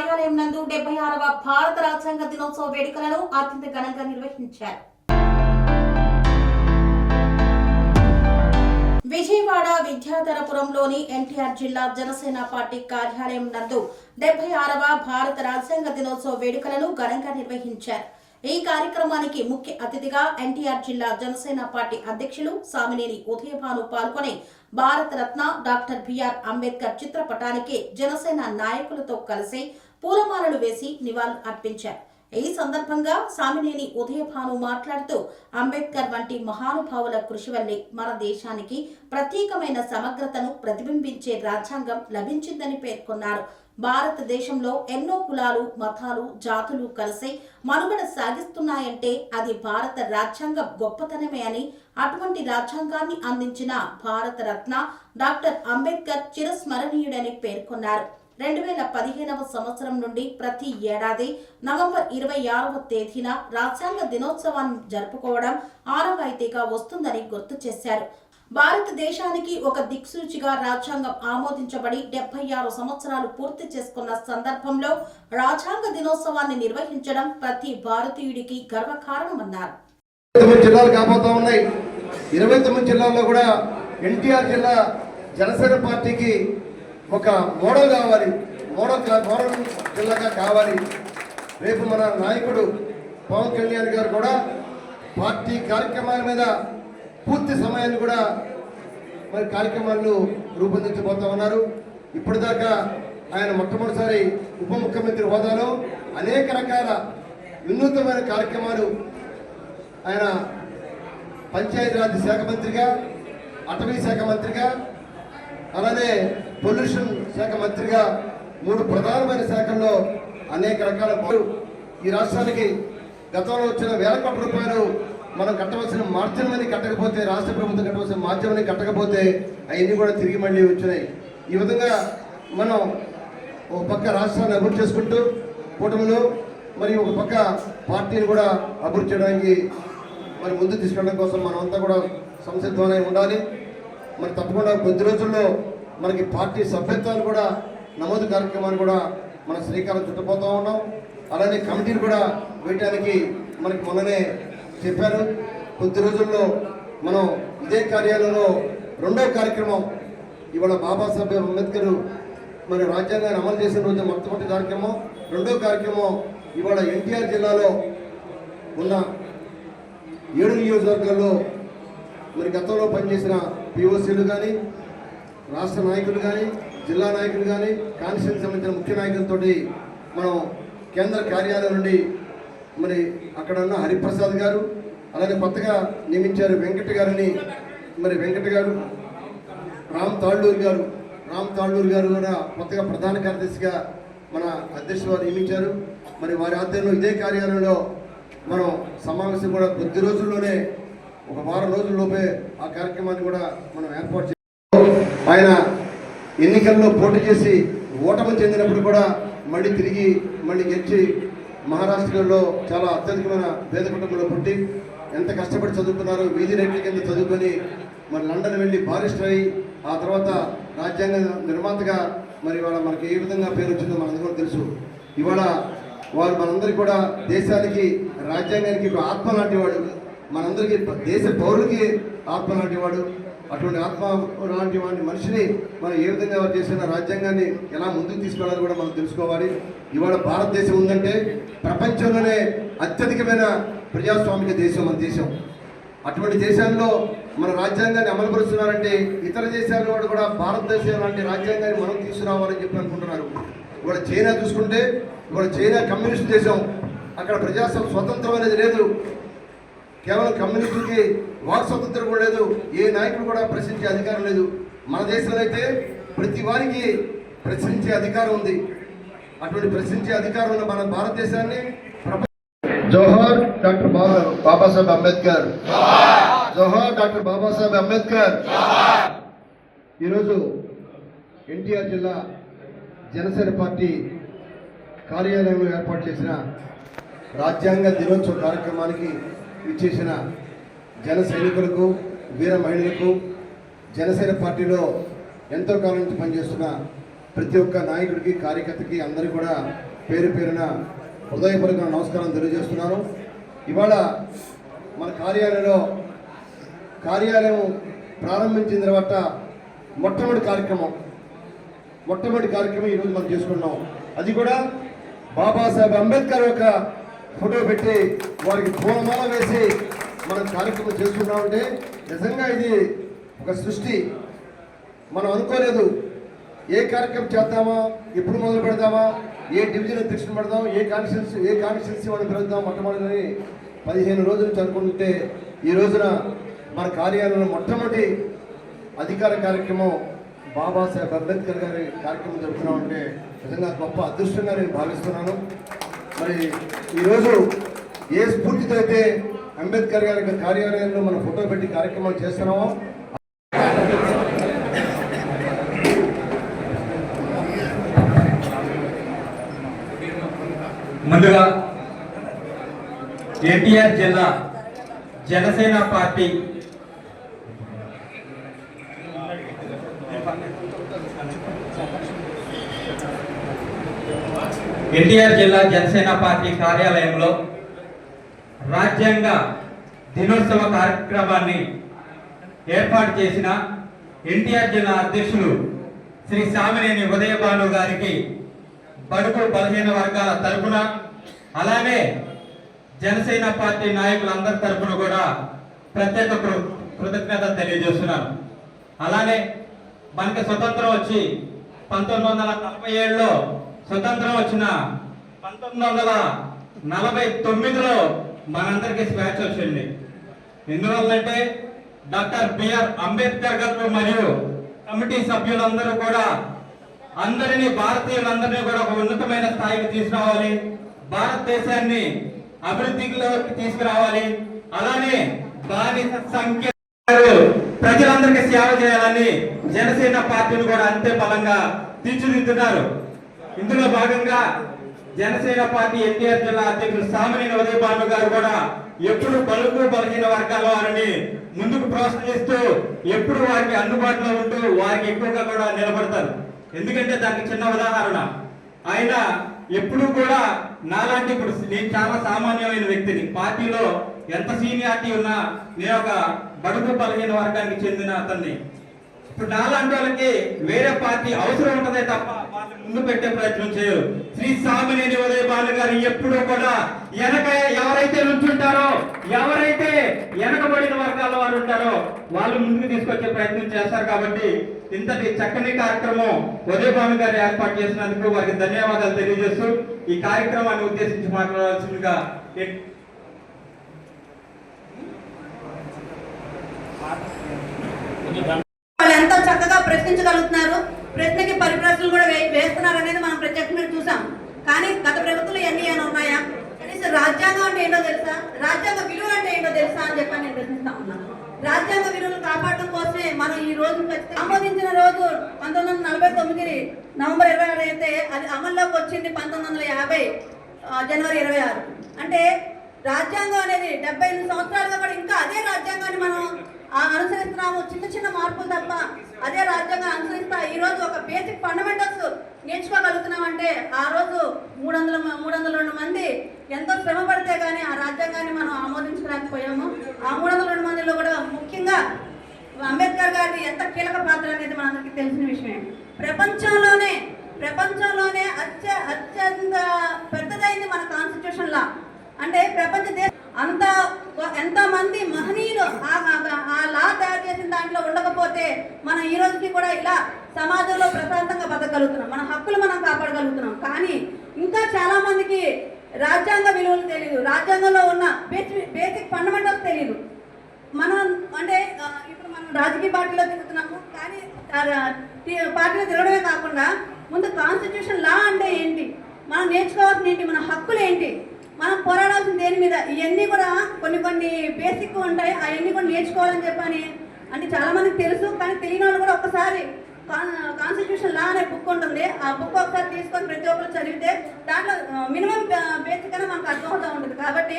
కార్యాలయం నందు డెబ్బై ఆరవ భారత రాజ్యాంగ దినోత్సవ వేడుకలను అత్యంత ఘనంగా నిర్వహించారు. విజయవాడ విద్యాధరపురంలోని ఎన్టీఆర్ జిల్లా జనసేన పార్టీ కార్యాలయం నందు డెబ్బై ఆరవ భారత రాజ్యాంగ దినోత్సవ వేడుకలను ఘనంగా నిర్వహించారు. ఈ కార్యక్రమానికి ముఖ్య అతిథిగా ఎన్టీఆర్ జిల్లా జనసేన పార్టీ అధ్యక్షులు సామినేని ఉదయభాను పాల్గొని భారతరత్న డాక్టర్ బిఆర్ అంబేద్కర్ చిత్రపటానికి జనసేన నాయకులతో కలిసి పూలమాలలు వేసి నివాళులు అర్పించారు. ఈ సందర్భంగా సామినేని ఉదయభాను మాట్లాడుతూ అంబేద్కర్ వంటి మహానుభావుల కృషి వల్లే మన దేశానికి ప్రత్యేకమైన సమగ్రతను ప్రతిబింబించే రాజ్యాంగం లభించిందని పేర్కొన్నారు. భారతదేశంలో ఎన్నో కులాలు మతాలు జాతులు కలిసి మనుగడ సాగిస్తున్నాయంటే అది భారత రాజ్యాంగం గొప్పతనమే అని అటువంటి రాజ్యాంగాన్ని అందించిన భారతరత్న డాక్టర్ అంబేద్కర్ చిరస్మరణీయుడని పేర్కొన్నారు. రెండు వేల పదిహేనవ సంవత్సరం నుండి ప్రతి ఏడాది నవంబర్ ఇరవై ఆరవ తేదీన రాజ్యాంగ దినోత్సవాన్ని జరుపుకోవడం ఆనవాయితీగా వస్తుందని గుర్తు చేశారు. భారతదేశానికి ఒక దిక్సూచిగా రాజ్యాంగం ఆమోదించబడి డెబ్బై ఆరు సంవత్సరాలు పూర్తి చేసుకున్న సందర్భంలో రాజ్యాంగ దినోత్సవాన్ని నిర్వహించడం ప్రతి భారతీయుడికి గర్వకారణమన్నారు. జిల్లాలు కాబోతా ఉన్నాయి. ఇరవై తొమ్మిది జిల్లాల్లో కూడా ఎన్టీఆర్ జిల్లా జనసేన పార్టీకి ఒక మోడల్ కావాలి. మోడల్ మోడల్ జిల్లాగా కావాలి. రేపు మన నాయకుడు పవన్ కళ్యాణ్ గారు కూడా పార్టీ కార్యక్రమాల మీద పూర్తి సమయాన్ని కూడా మరి కార్యక్రమాలను రూపొందించబోతా ఉన్నారు. ఇప్పటిదాకా ఆయన మొట్టమొదటిసారి ఉప ముఖ్యమంత్రి హోదాలో అనేక రకాల వినూత్నమైన కార్యక్రమాలు ఆయన పంచాయతీరాజ్ శాఖ మంత్రిగా అటవీ శాఖ మంత్రిగా అలానే పొల్యూషన్ శాఖ మంత్రిగా మూడు ప్రధానమైన శాఖల్లో అనేక రకాల ఈ రాష్ట్రానికి గతంలో వచ్చిన వేల కోట్ల రూపాయలు మనం కట్టవలసిన మార్జిన్ కట్టకపోతే రాష్ట్ర ప్రభుత్వం కట్టవలసిన మార్జిన్ కట్టకపోతే అవన్నీ కూడా తిరిగి మళ్ళీ వచ్చినాయి. ఈ విధంగా మనం ఒక పక్క రాష్ట్రాన్ని అభివృద్ధి చేసుకుంటూ కూటమిలో మరి ఒక పక్క పార్టీని కూడా అభివృద్ధి చేయడానికి మరి ముందు తీసుకెళ్ళడం కోసం మనం అంతా కూడా సంసిద్ధమై ఉండాలి. మరి తప్పకుండా కొద్ది రోజుల్లో మనకి పార్టీ సభ్యత్వాలు కూడా నమోదు కార్యక్రమాన్ని కూడా మన శ్రీకారం చుట్టపోతూ ఉన్నాం. అలానే కమిటీలు కూడా వేయటానికి మనకి మొన్ననే చెప్పారు. కొద్ది రోజుల్లో మనం ఇదే కార్యాలయంలో రెండో కార్యక్రమం ఇవాళ బాబాసాహెబ్ అంబేద్కర్ మరి రాజ్యాంగాన్ని అమలు చేసిన రోజు మొట్టమొదటి కార్యక్రమం. రెండో కార్యక్రమం ఇవాళ ఎన్టీఆర్ జిల్లాలో ఉన్న ఏడు నియోజకవర్గాల్లో మరి గతంలో పనిచేసిన పిఓసీలు కానీ రాష్ట్ర నాయకులు కానీ జిల్లా నాయకులు కానీ కాన్స్టిట్యూన్సీ సంబంధించిన ముఖ్య నాయకులతో మనం కేంద్ర కార్యాలయం నుండి మరి అక్కడ ఉన్న హరిప్రసాద్ గారు అలానే కొత్తగా నియమించారు వెంకట గారిని మరి వెంకట గారు రామ్ తాళ్ళూరు గారు రామ్ తాళ్ళూరు గారు కూడా కొత్తగా ప్రధాన కార్యదర్శిగా మన అధ్యక్షుడు వారు నియమించారు. మరి వారి ఆధ్వర్యంలో ఇదే కార్యాలయంలో మనం సమావేశం కూడా కొద్ది రోజుల్లోనే ఒక వారం రోజుల్లోపే ఆ కార్యక్రమాన్ని కూడా మనం ఏర్పాటు చే ఆయన ఎన్నికల్లో పోటీ చేసి ఓటమి చెందినప్పుడు కూడా మళ్ళీ తిరిగి మళ్ళీ గెలిచి మహారాష్ట్రలో చాలా అత్యధికమైన పేద కుటుంబంలో పుట్టి ఎంత కష్టపడి చదువుకున్నారో వీధి రేట్ల కింద చదువుకొని మరి లండన్ వెళ్ళి బారిస్టర్ అయి ఆ తర్వాత రాజ్యాంగ నిర్మాతగా మరి ఇవాళ మనకి ఏ విధంగా పేరు వచ్చిందో మనందరికీ కూడా తెలుసు. ఇవాళ వారు మనందరికీ కూడా దేశానికి రాజ్యాంగానికి ఒక ఆత్మ లాంటివాడు మనందరికీ దేశ పౌరులకి ఆత్మ లాంటి వాడు అటువంటి ఆత్మ లాంటి వాడి మనిషిని మనం ఏ విధంగా చేసిన రాజ్యాంగాన్ని ఎలా ముందుకు తీసుకెళ్ళాలో కూడా మనం తెలుసుకోవాలి. ఇవాళ భారతదేశం ఉందంటే ప్రపంచంలోనే అత్యధికమైన ప్రజాస్వామిక దేశం మన దేశం. అటువంటి దేశాల్లో మన రాజ్యాంగాన్ని అమలుపరుస్తున్నారంటే ఇతర దేశాల వాడు కూడా భారతదేశం లాంటి రాజ్యాంగాన్ని మనం తీసుకురావాలని చెప్పి అనుకుంటున్నారు. ఇవాళ చైనా చూసుకుంటే ఇవాళ చైనా కమ్యూనిస్ట్ దేశం అక్కడ ప్రజా స్వతంత్రం అనేది లేదు. కేవలం కమ్యూనిస్టులకి వాక్ స్వతంత్రం కూడా లేదు ఏ నాయకుడు కూడా ప్రశ్నించే అధికారం లేదు. మన దేశంలో అయితే ప్రతి వారికి ప్రశ్నించే అధికారం ఉంది. అటువంటి ప్రశ్నించే అధికారం ఉన్న మన భారతదేశాన్ని ప్రపంచ జోహార్ డాక్టర్ బాబా బాబాసాహెబ్ అంబేద్కర్. జోహార్ డాక్టర్ బాబాసాహెబ్ అంబేద్కర్. ఈరోజు ఎన్టీఆర్ జిల్లా జనసేన పార్టీ కార్యాలయంలో ఏర్పాటు చేసిన రాజ్యాంగ దినోత్సవ కార్యక్రమానికి ఇచ్చేసిన జన సైనికులకు వీర మహిళలకు జనసేన పార్టీలో ఎంతో కాలం నుంచి పనిచేస్తున్న ప్రతి ఒక్క నాయకుడికి కార్యకర్తకి అందరికీ కూడా పేరు పేరున హృదయపూర్వక నమస్కారం తెలియజేస్తున్నాను. ఇవాళ మన కార్యాలయంలో కార్యాలయం ప్రారంభించిన తర్వాత మొట్టమొదటి కార్యక్రమం మొట్టమొదటి కార్యక్రమం ఈరోజు మనం చేసుకున్నాం అది కూడా బాబాసాహెబ్ అంబేద్కర్ యొక్క ఫోటో పెట్టి వారికి పూలమాల వేసి మనం కార్యక్రమం చేసుకున్నామంటే నిజంగా ఇది ఒక సృష్టి. మనం అనుకోలేదు ఏ కార్యక్రమం చేద్దామా ఎప్పుడు మొదలు పెడదామా ఏ డివిజన్ అధ్యక్షులు పెడదాం ఏ కాన్స్టిట్యూన్సీ ఏ కాన్స్టిట్యూన్సీ వాళ్ళు పెడదాం మొట్టమొదటి పదిహేను రోజుల నుంచి అనుకుంటుంటే ఈ రోజున మన కార్యాలయంలో మొట్టమొదటి అధికార కార్యక్రమం బాబాసాహెబ్ అంబేద్కర్ గారి కార్యక్రమం జరుపుతున్నామంటే నిజంగా గొప్ప అదృష్టంగా నేను భావిస్తున్నాను. మరి ఈరోజు ఏ స్ఫూర్తితో అయితే అంబేద్కర్ గారి యొక్క కార్యాలయంలో మనం ఫోటో పెట్టి కార్యక్రమాలు చేస్తున్నామో ముందుగా ఏపీఆర్ జిల్లా జనసేన పార్టీ ఎన్టీఆర్ జిల్లా జనసేన పార్టీ కార్యాలయంలో రాజ్యాంగ దినోత్సవ కార్యక్రమాన్ని ఏర్పాటు చేసిన ఎన్టీఆర్ జిల్లా అధ్యక్షులు శ్రీ సామినేని ఉదయభాను గారికి బడుగు బలహీన వర్గాల తరఫున అలానే జనసేన పార్టీ నాయకులందరి తరఫున కూడా ప్రత్యేక కృ- కృతజ్ఞత తెలియజేస్తున్నాను. అలానే మనకి స్వతంత్రం వచ్చి పంతొమ్మిది వందల నలభై ఏడులో స్వతంత్రం వచ్చిన పంతొమ్మిది వందల నలభై తొమ్మిదిలో మనందరికీ స్వేచ్ఛ వచ్చింది. ఎందువల్లంటే డాక్టర్ బిఆర్ అంబేద్కర్ గారు మరియు కమిటీ సభ్యులందరూ కూడా అందరినీ భారతీయులందరినీ కూడా ఒక ఉన్నతమైన స్థాయికి తీసుకురావాలి. భారతదేశాన్ని అభివృద్ధిలోకి తీసుకురావాలి. అలానే బానిస సంఖ్య ప్రజలందరికీ సేవ చేయాలని జనసేన పార్టీని కూడా అంతే బలంగా తీర్చిదిద్దుతున్నారు. ఇందులో భాగంగా జనసేన పార్టీ ఎన్టీఆర్ జిల్లా అధ్యక్షులు సామినేని ఉదయభాను గారు కూడా ఎప్పుడు బలుగు బలహీన వర్గాల వారిని ముందుకు ప్రోత్సహిస్తూ ఎప్పుడు వారికి అందుబాటులో ఉంటూ వారికి ఎక్కువగా కూడా నిలబడతారు. ఎందుకంటే దానికి చిన్న ఉదాహరణ. ఆయన ఎప్పుడు కూడా నాలాంటి ఇప్పుడు నేను చాలా సామాన్యమైన వ్యక్తిని. పార్టీలో ఎంత సీనియారిటీ ఉన్నా నేను ఒక బడుగు బలహీన వర్గానికి చెందిన అతన్ని. ఇప్పుడు నాలాంటి వాళ్ళకి వేరే పార్టీ అవసరం ఉంటదే తప్ప ముందు పెట్టే ప్రయత్నం చేయరు. శ్రీ సామినేని ఉదయ బాలు గారు ఎప్పుడూ కూడా వెనక ఎవరైతే నుంచుంటారో ఎవరైతే వెనకబడిన వర్గాల వారు ఉంటారో వాళ్ళు ముందుకు తీసుకొచ్చే ప్రయత్నం చేస్తారు కాబట్టి ఇంతటి చక్కని కార్యక్రమం ఉదయ బాలు గారు ఏర్పాటు చేసినందుకు వారికి ధన్యవాదాలు తెలియజేస్తూ ఈ కార్యక్రమాన్ని ఉద్దేశించి మాట్లాడాల్సిందిగా వాళ్ళు ఎంత చక్కగా ప్రశ్నించగలుగుతున్నారు? ప్రశ్నకి పరిప్రశ్నలు కూడా వేస్తున్నారు అనేది మనం ప్రత్యక్షంగా చూసాం. కానీ గత ప్రభుత్వంలో ఎన్ని ఏమైనా ఉన్నాయా? కనీసం రాజ్యాంగం అంటే ఏంటో తెలుసా? రాజ్యాంగ విలువ అంటే ఏంటో తెలుసా అని చెప్పని నేను ప్రశ్నిస్తా ఉన్నాను రాజ్యాంగ విలువలు కాపాడడం కోసమే మనం ఈ రోజు ఆమోదించిన రోజు పంతొమ్మిది వందల నలభై తొమ్మిది నవంబర్ ఇరవై ఆరు అయితే అది అమల్లోకి వచ్చింది పంతొమ్మిది వందల యాభై జనవరి ఇరవై ఆరు. అంటే రాజ్యాంగం అనేది డెబ్బై ఎనిమిది సంవత్సరాలుగా కూడా ఇంకా అదే రాజ్యాంగాన్ని మనం ఆ, అనుసరిస్తున్నాము. చిన్న చిన్న మార్పులు తప్ప అదే రాజ్యాంగం అనుసరిస్తా. ఈ రోజు ఒక బేసిక్ ఫండమెంటల్స్ నేర్చుకోగలుగుతున్నాం అంటే ఆ రోజు మూడు వందల మూడు వందల రెండు మంది ఎంతో శ్రమ పడితే కానీ ఆ రాజ్యాంగాన్ని మనం ఆమోదించలేకపోయాము. ఆ మూడు వందల రెండు మందిలో కూడా ముఖ్యంగా అంబేద్కర్ గారి ఎంత కీలక పాత్ర అనేది మనందరికీ తెలిసిన విషయమే. ప్రపంచంలోనే ప్రపంచంలోనే అత్య అత్యంత పెద్దదైంది మన కాన్స్టిట్యూషన్ లా. అంటే ప్రపంచ దేశ అంత ఎంతమంది మహనీయులు ఆ- లా తయారు చేసిన దాంట్లో ఉండకపోతే మనం ఈ రోజుకి కూడా ఇలా సమాజంలో ప్రశాంతంగా బతకగలుగుతున్నాం. మన హక్కులు మనం కాపాడగలుగుతున్నాం. కానీ ఇంకా చాలా మందికి రాజ్యాంగ విలువలు తెలియదు రాజ్యాంగంలో ఉన్న బేసిక్ బేసిక్ ఫండమెంటల్స్ తెలియదు మనం అంటే ఇప్పుడు మనం రాజకీయ పార్టీలో తిరుగుతున్నాము కానీ పార్టీలో తిరగడమే కాకుండా ముందు కాన్స్టిట్యూషన్ లా అంటే ఏంటి? మనం నేర్చుకోవాల్సింది ఏంటి? మన హక్కులు ఏంటి? మనం పోరాడాల్సిన దేని మీద? ఇవన్నీ కూడా కొన్ని కొన్ని బేసిక్ ఉంటాయి. అవన్నీ కూడా నేర్చుకోవాలని చెప్పని అంటే చాలామందికి తెలుసు కానీ తెలియని వాళ్ళు కూడా ఒక్కసారి కాన్స్టిట్యూషన్ లా అనే బుక్ ఉంటుంది. ఆ బుక్ ఒకసారి తీసుకొని ప్రతి ఒక్కరు చదివితే దాంట్లో మినిమం బేసిక్ అనే మనకు అర్థమవుతూ ఉంటుంది. కాబట్టి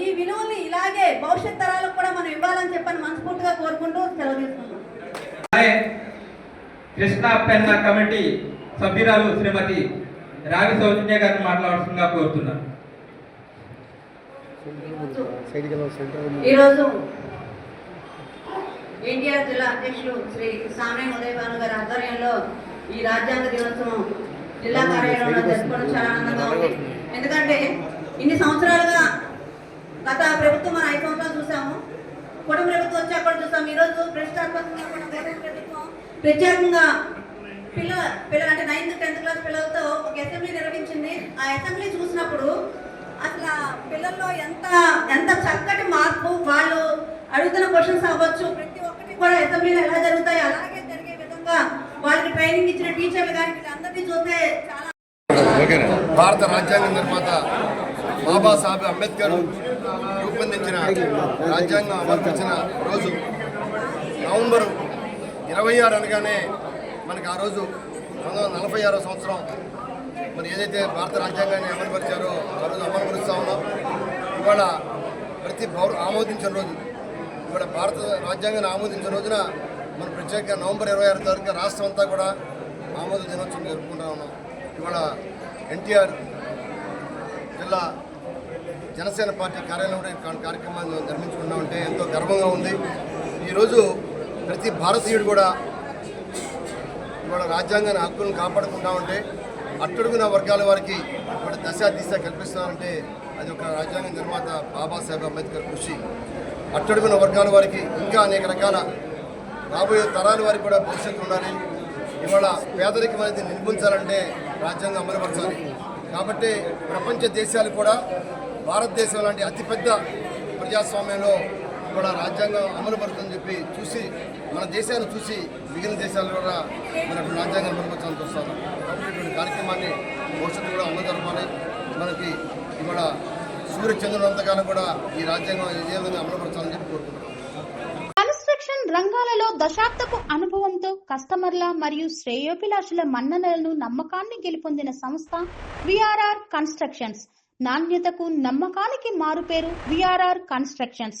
ఈ విలువల్ని ఇలాగే భవిష్యత్ తరాలకు కూడా మనం ఇవ్వాలని చెప్పని మనస్ఫూర్తిగా కోరుకుంటూ సెలవు తీసుకుంటాం అలానే కృష్ణా పెన్న కమిటీ సభ్యురాలు శ్రీమతి రావి సౌజన్య గారిని మాట్లాడుతుందిగా కోరుతున్నాను. ఈరోజు ఎన్టీఆర్ జిల్లా అధ్యక్షులు శ్రీ సామయ్య ఉదయభాను గారి ఆధ్వర్యంలో ఈ రాజ్యాంగ దినోత్సవం జిల్లా కార్యాలయంలో జరుపుకోవడం చాలా ఆనందంగా ఉంది. ఎందుకంటే ఇన్ని సంవత్సరాలుగా గత ప్రభుత్వం మన ఐదు సంవత్సరాలు చూసాము. కుటుంబ ప్రభుత్వం వచ్చి అక్కడ చూసాం. ఈరోజు ప్రతిష్టాత్మకంగా మన ప్రభుత్వం ప్రత్యేకంగా పిల్లల పిల్లలు అంటే నైన్త్ టెన్త్ క్లాస్ పిల్లలతో ఒక అసెంబ్లీ నిర్వహించింది. ఆ అసెంబ్లీ చూసినప్పుడు అసలు పిల్లల్లో ఎంత ఎంత చక్కటి మార్పు వాళ్ళు అడుగుతున్న క్వశ్చన్స్ అవ్వచ్చు. ప్రతి ఒక్కటి కూడా అసెంబ్లీలో ఎలా జరుగుతాయి అలాగే జరిగే విధంగా వాళ్ళకి ట్రైనింగ్ ఇచ్చిన టీచర్లు కానీ వీళ్ళందరినీ చూస్తే చాలా భారత రాజ్యాంగ నిర్మాత బాబాసాహెబ్ అంబేద్కర్ రూపొందించిన రాజ్యాంగం అమర్పించిన రోజు నవంబర్ ఇరవై ఆరు అనగానే మనకు ఆ రోజు పంతొమ్మిది నలభై ఆరో సంవత్సరం మరి ఏదైతే భారత రాజ్యాంగాన్ని అమలుపరిచారో ఆ రోజు అమలుపరుస్తూ ఉన్నాం. ఇవాళ ప్రతి పౌరు ఆమోదించిన రోజు ఇవాళ భారత రాజ్యాంగాన్ని ఆమోదించిన రోజున మన ప్రత్యేక నవంబర్ ఇరవై ఆరు తారీఖు రాష్ట్రం అంతా కూడా ఆమోద దినోత్సవం జరుపుకుంటా ఉన్నాం. ఇవాళ ఎన్టీఆర్ జిల్లా జనసేన పార్టీ కార్యాలయంలో కార్యక్రమాన్ని కా- ఉంటే ఎంతో గర్వంగా ఉంది. ఈరోజు ప్రతి భారతీయుడు కూడా ఇవాళ రాజ్యాంగాన్ని హక్కులను కాపాడుకుంటా ఉంటే అట్టడుగున వర్గాల వారికి ఇవాళ దశ దిశ కల్పిస్తున్నారంటే అది ఒక రాజ్యాంగ నిర్మాత బాబాసాహెబ్ అంబేద్కర్ కృషి. అట్టడుగున వర్గాల వారికి ఇంకా అనేక రకాల రాబోయే తరాల వారికి కూడా భవిష్యత్తు ఉండాలి. ఇవాళ పేదరికం అనేది నిర్మించాలంటే రాజ్యాంగం అమలుపరచాలి. కాబట్టి ప్రపంచ దేశాలు కూడా భారతదేశం లాంటి అతిపెద్ద ప్రజాస్వామ్యంలో కూడా రాజ్యాంగం అమలుపరుతుందని చెప్పి చూసి మన దేశాన్ని చూసి మిగిలిన దేశాలు కూడా మనకు రాజ్యాంగం అమలుపరచాలని చూస్తాను కార్యక్రమాన్ని భవిష్యత్తు కూడా అమలు జరపాలి. మనకి ఇవాళ సూర్య చంద్రులంతకాలం కూడా ఈ రాజ్యాంగం ఇదే అమలుపరచాలని చెప్పి కోరుకుంటున్నాం. కన్స్ట్రక్షన్ రంగాలలో దశాబ్దపు అనుభవంతో కస్టమర్ల మరియు శ్రేయోభిలాషుల మన్ననలను నమ్మకాన్ని గెలుపొందిన సంస్థ విఆర్ఆర్ కన్స్ట్రక్షన్స్. నాణ్యతకు నమ్మకానికి మారుపేరు VRR constructions.